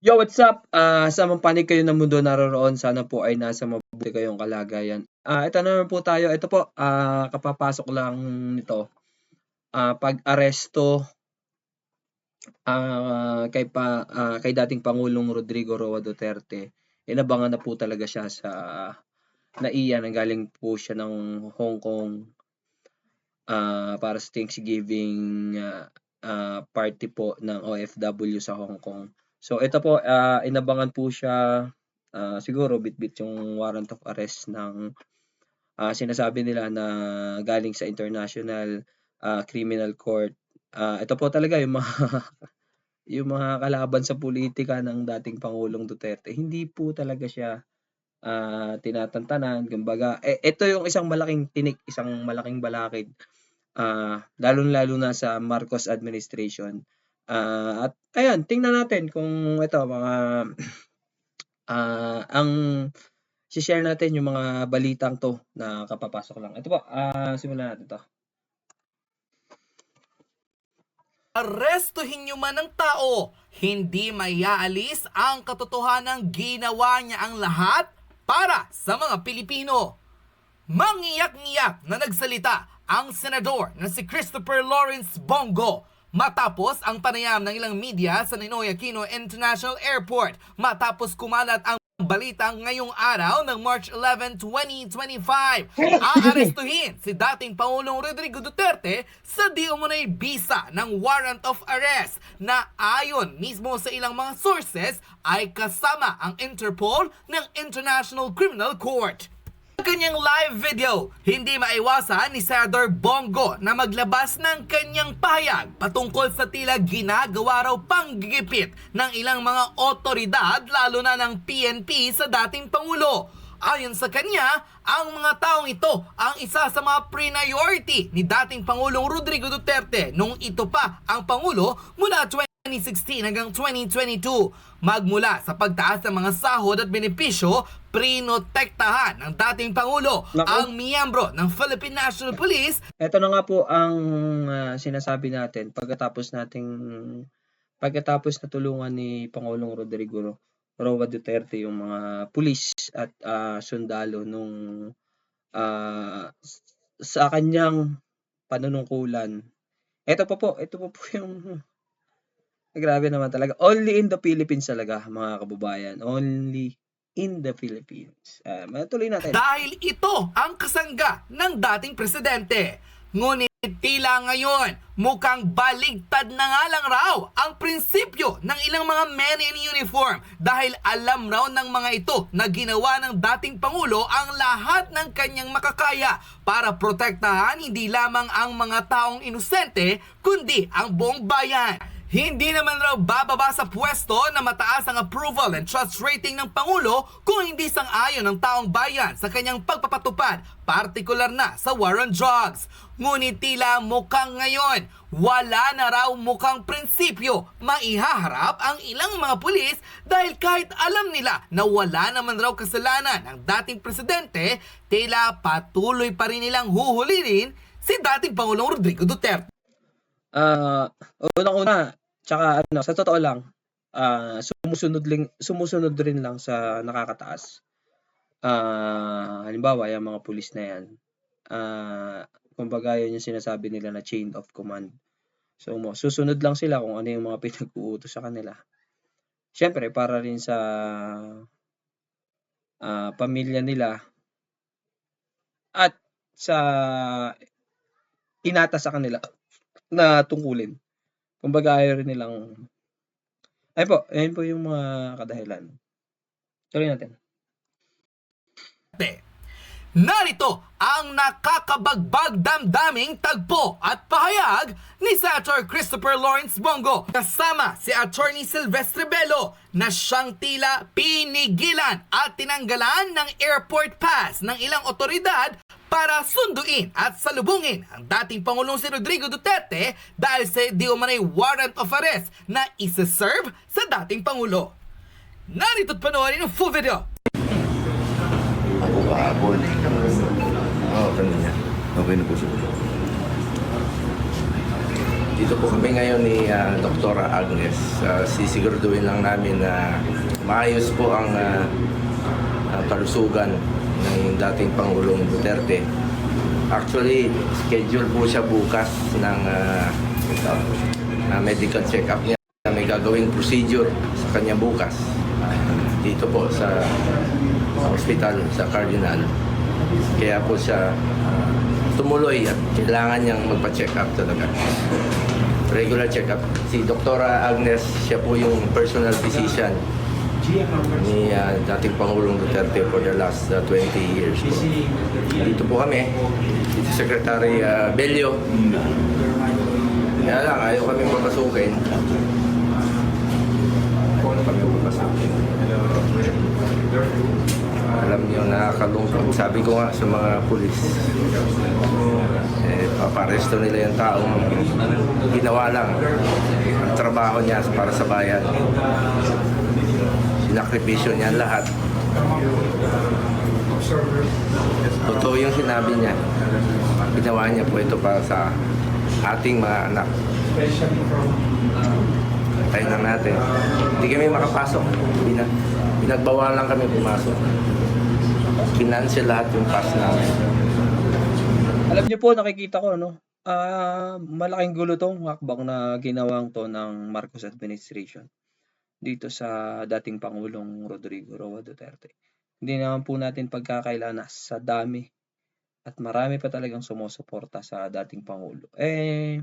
Yo, what's up? Ah, sa mang panig kayo ng mundo naroroon, sana po ay nasa mabuti kayong kalagayan. Ah, ito naman po tayo. Ito po, ah, kapapasok lang nito. Ah, pag-aresto ah, kay pa ah, kay dating Pangulong Rodrigo Roa Duterte. Inabangan na po talaga siya sa NAIA nanggaling po siya ng Hong Kong ah, para sa Thanksgiving ah, ah, party po ng OFW sa Hong Kong. So ito po, ah, inabangan po siya, ah, siguro bitbit yung warrant of arrest ng ah, sinasabi nila na galing sa International ah, Criminal Court. Ah, ito po talaga yung mga yung mga kalaban sa politika ng dating Pangulong Duterte. Hindi po talaga siya ah, tinatantanan. Kumbaga, eh, ito yung isang malaking tinik, isang malaking balakid. Ah, lalong-lalo na sa Marcos administration. Ah, at ayan, tingnan natin kung ito mga ah, ang share natin yung mga balitang to na kapapasok lang. Ito po, ah, simulan natin to. Arestuhin nyo man ng tao, hindi maiaalis ang katotohanang ginawa niya ang lahat para sa mga Pilipino. Mangiyak-ngiyak na nagsalita ang senador na si Christopher Lawrence Bongo matapos ang panayam ng ilang media sa Ninoy Aquino International Airport matapos kumalat ang balita ngayong araw ng March 11, 2025. Aarestuhin si dating Pangulong Rodrigo Duterte sa di umunay bisa ng warrant of arrest na ayon mismo sa ilang mga sources ay kasama ang Interpol ng International Criminal Court. Kanyang live video, hindi maiwasan ni Senador Bongo na maglabas ng kanyang pahayag patungkol sa tila ginagawa raw panggigipit ng ilang mga otoridad lalo na ng PNP sa dating Pangulo. Ayon sa kanya, ang mga taong ito ang isa sa mga priority ni dating Pangulong Rodrigo Duterte nung ito pa ang Pangulo mula 2016 hanggang 2022. Magmula sa pagtaas ng mga sahod at benepisyo, prinotektahan ng dating Pangulo Naku. ang miyembro ng Philippine National Police Ito na nga po ang ah, sinasabi natin pagkatapos nating pagkatapos na tulungan ni Pangulong Rodrigo Roa Duterte yung mga pulis at ah, sundalo nung s- sa kanyang panunungkulan. Ito pa po, ito pa po yung grabe naman talaga. Only in the Philippines talaga, mga kababayan. Only in the Philippines. Ah, matuloy natin. dahil ito ang kasangga ng dating presidente. Ngunit tila ngayon, mukhang baligtad na nga lang raw ang prinsipyo ng ilang mga men in uniform dahil alam raw ng mga ito na ginawa ng dating Pangulo ang lahat ng kanyang makakaya para protektahan hindi lamang ang mga taong inosente kundi ang buong bayan. Hindi naman raw bababa sa pwesto na mataas ang approval and trust rating ng Pangulo kung hindi sang-ayon ng taong bayan sa kanyang pagpapatupad, partikular na sa war on drugs. Ngunit tila mukhang ngayon, wala na raw mukhang prinsipyo maihaharap ang ilang mga pulis dahil kahit alam nila na wala naman raw kasalanan ng dating presidente, tila patuloy pa rin nilang huhulihin si dating Pangulong Rodrigo Duterte. Ah, unang-una, tsaka ano, sa totoo lang, ah, sumusunod rin, sumusunod rin lang sa nakakataas. Ah, halimbawa, yung mga pulis na yan, ah, kumbaga yun yung sinasabi nila na chain of command. So, susunod lang sila kung ano yung mga pinag-uutos sa kanila. Siyempre, para rin sa ah, pamilya nila at sa inata sa kanila na tungkulin. Kumbaga ayaw rin nilang ayun po, ayun po yung mga kadahilan. Tuloy natin. Duterte. Narito ang nakakabagbag damdaming tagpo at pahayag ni Senator Christopher Lawrence Bongo kasama si Attorney Silvestre Bello na siyang tila pinigilan at tinanggalan ng airport pass ng ilang otoridad para sunduin at salubungin ang dating Pangulong si Rodrigo Duterte dahil sa di umanay warrant of arrest na isa-serve sa dating Pangulo. Narito't panoorin ang full video. Ako kahapon. Oo, oh, niya. Okay na po siya. Dito po kami ngayon ni ah, Dr. Agnes. Uh, sisiguraduhin lang namin na maayos po ang ah, ah, kalusugan ng dating Pangulong Duterte. Actually, schedule po siya bukas ng ito, na medical check-up niya. May gagawing procedure sa kanya bukas. Dito po sa, sa hospital, sa Cardinal. Kaya po siya ah, tumuloy at kailangan niyang magpa-check up talaga. Regular check up. Si Dr. Agnes, siya po yung personal physician ni ah, dating Pangulong Duterte for the last ah, 20 years po. Dito po kami, dito Secretary ah, Bello. Kaya lang, ayaw kami papasukin. Ayaw kami papasukin. Alam niyo, nakakalungkot. Sabi ko nga sa mga pulis, eh, paparesto nila yung taong ginawa lang ang trabaho niya para sa bayan. Sinakripisyo niya lahat. Totoo yung sinabi niya. Ginawa niya po ito para sa ating mga anak. Tayo lang natin. Hindi kami makapasok. Pinag pinagbawal lang kami pumasok. Kinansel lahat yung pass namin. Alam niyo po, nakikita ko, no? Ah, malaking gulo tong hakbang na ginawang to ng Marcos administration dito sa dating Pangulong Rodrigo Roa Duterte. Hindi naman po natin pagkakailan na sa dami at marami pa talagang sumusuporta sa dating Pangulo. Eh,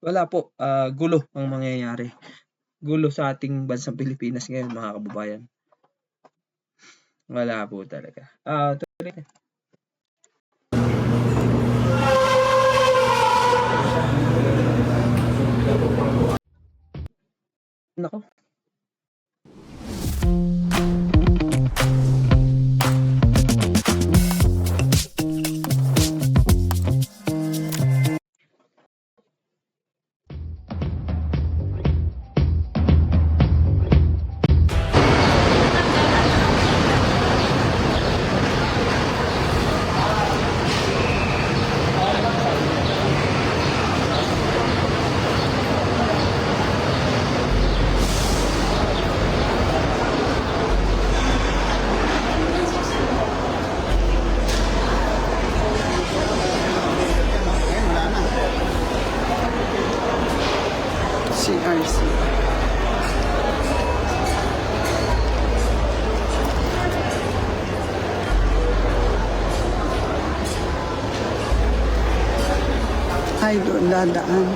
wala po, ah, gulo ang mangyayari. Gulo sa ating bansang Pilipinas ngayon, mga kababayan. Wala po talaga. Ah, tuloy na. Nako. Ay, doon dadaan.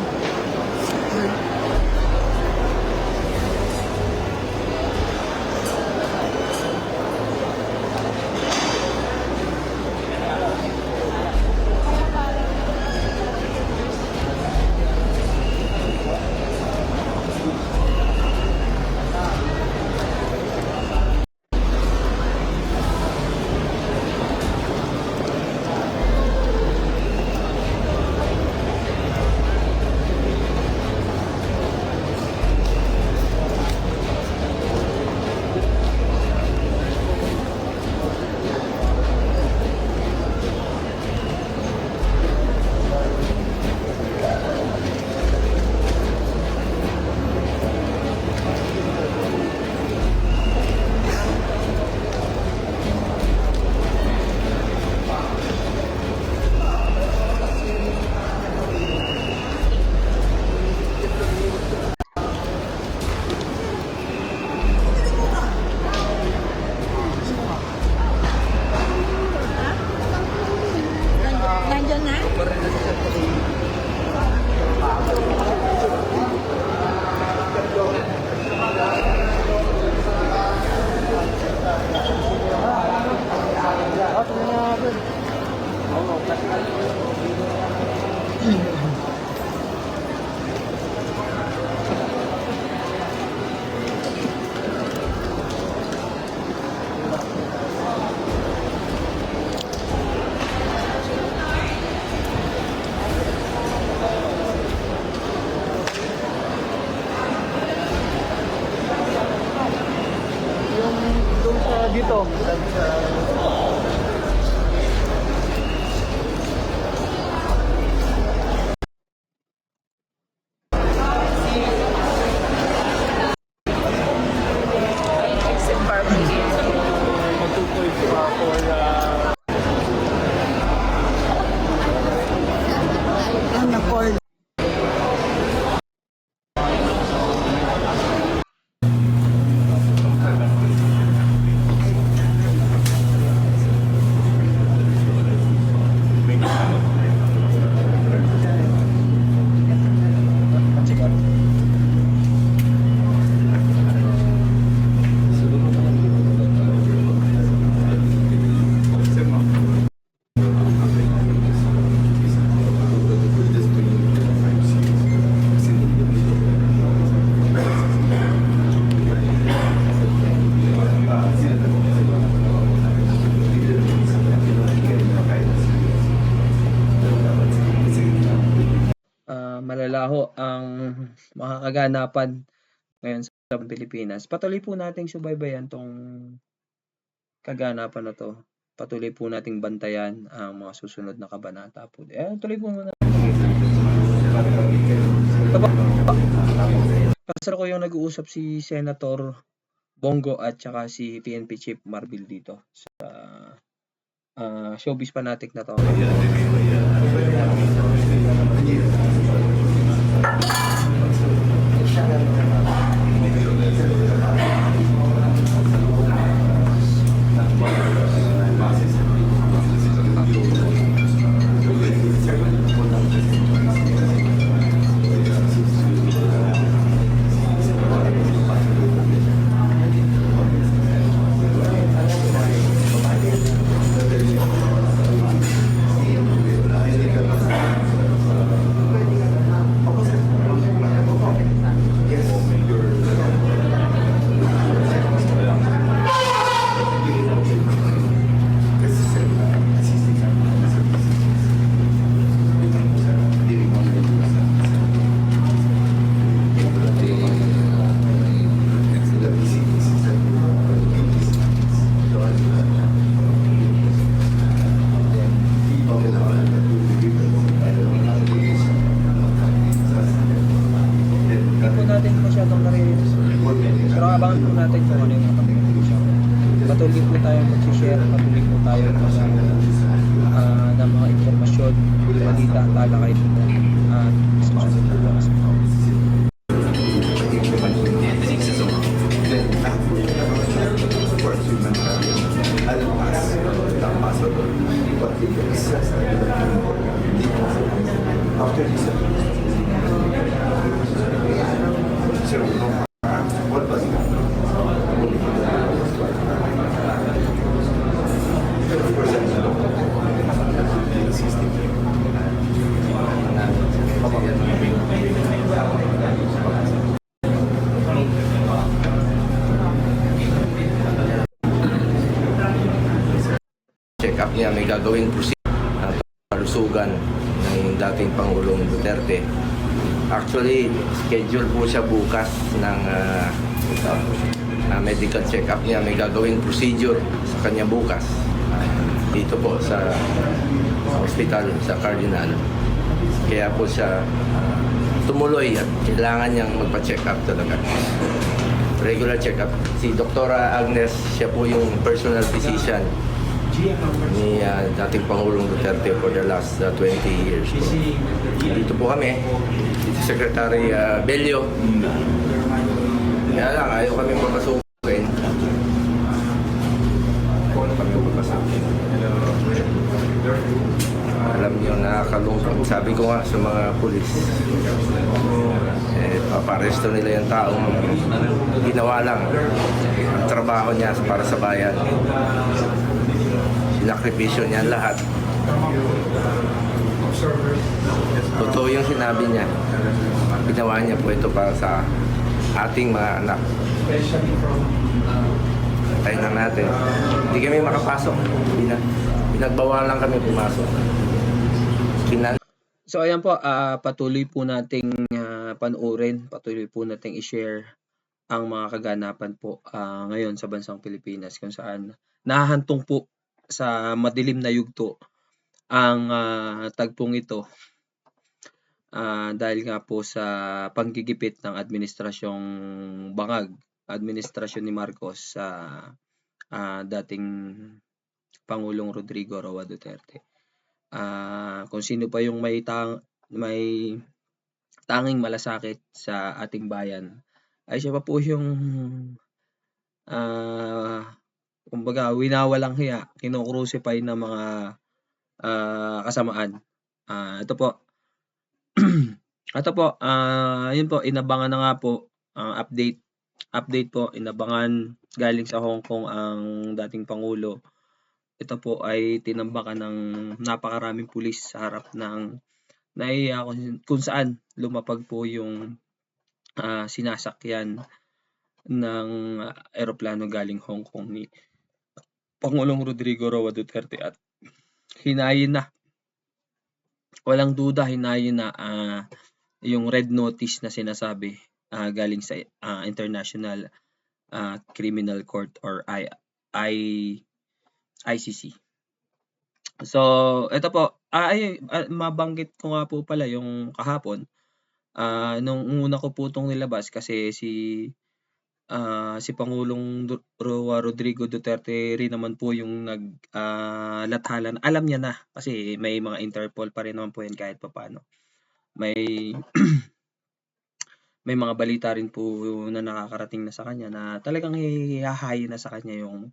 more kaganapan ngayon sa Pilipinas. Patuloy po nating subaybayan 'tong kaganapan na 'to. Patuloy po nating bantayan ang mga susunod na kabanata po. Eh, tuloy po muna. Kasalukuyang nag-uusap si Senator Bongo at saka si PNP Chief Marbil dito sa ah, showbiz fanatic na to. Hindi gagawing procedure na palusugan ng dating Pangulong Duterte. Actually, schedule po siya bukas ng ah, ah, medical check up niya. May gagawing procedure sa kanya bukas. Ah, dito po sa, sa hospital, sa Cardinal. Kaya po siya ah, tumuloy at kailangan niyang magpa-check up talaga. Regular check up. Si Dr. Agnes, siya po yung personal physician ni ah, dating Pangulong Duterte for the last ah, 20 years po. Dito po kami, dito Secretary uh, Bello. Kaya lang, ayaw kami papasukin. Ayaw kami papasukin. Alam niyo, nakakalungkot. Sabi ko nga sa mga pulis, eh, paparesto nila yung taong ginawa lang ang trabaho niya para sa bayan sinakripisyo niya lahat. Totoo yung sinabi niya. Ginawa niya po ito para sa ating mga anak. Tayo na natin. Hindi kami makapasok. Pinag pinagbawalan lang kami pumasok. Kinan So ayan po, ah, patuloy po nating ah, panoorin, patuloy po nating i-share ang mga kaganapan po ah, ngayon sa bansang Pilipinas kung saan nahahantong po sa madilim na yugto ang ah, tagpong ito ah, dahil nga po sa panggigipit ng administrasyong bangag, administrasyon ni Marcos sa ah, dating Pangulong Rodrigo Roa Duterte. Ah, kung sino pa yung may tang may tanging malasakit sa ating bayan ay siya pa po yung ah kumbaga winawalang hiya, kino-crucify ng mga ah, kasamaan. Ah, ito po. ito po, ah, yun po inabangan na nga po ang update update po inabangan galing sa Hong Kong ang dating pangulo ito po ay tinambakan ng napakaraming pulis sa harap ng naiya kung, kung saan lumapag po yung ah, sinasakyan ng eroplano galing Hong Kong ni Pangulong Rodrigo Roa Duterte at hinayin na walang duda hinayin na ah, yung red notice na sinasabi ah, galing sa ah, International ah, Criminal Court or I, I ICC. So, ito po, ay, mabanggit ko nga po pala yung kahapon, ah, nung una ko po 'tong nilabas kasi si, ah, si Pangulong Roa Rodrigo Duterte rin naman po yung nag, ah, alam niya na kasi may mga Interpol pa rin naman po yan kahit papaano. May may mga balita rin po na nakakarating na sa kanya na talagang ihahain na sa kanya yung,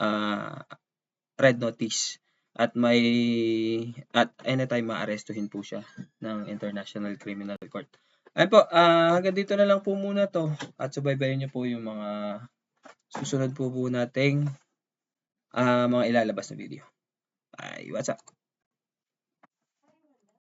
ah, red notice at may at anytime maarestuhin po siya ng International Criminal Court. Ayun po, ah, hanggang dito na lang po muna 'to at subaybayan niyo po yung mga susunod po po nating, ah, mga ilalabas na video. Bye, what's up?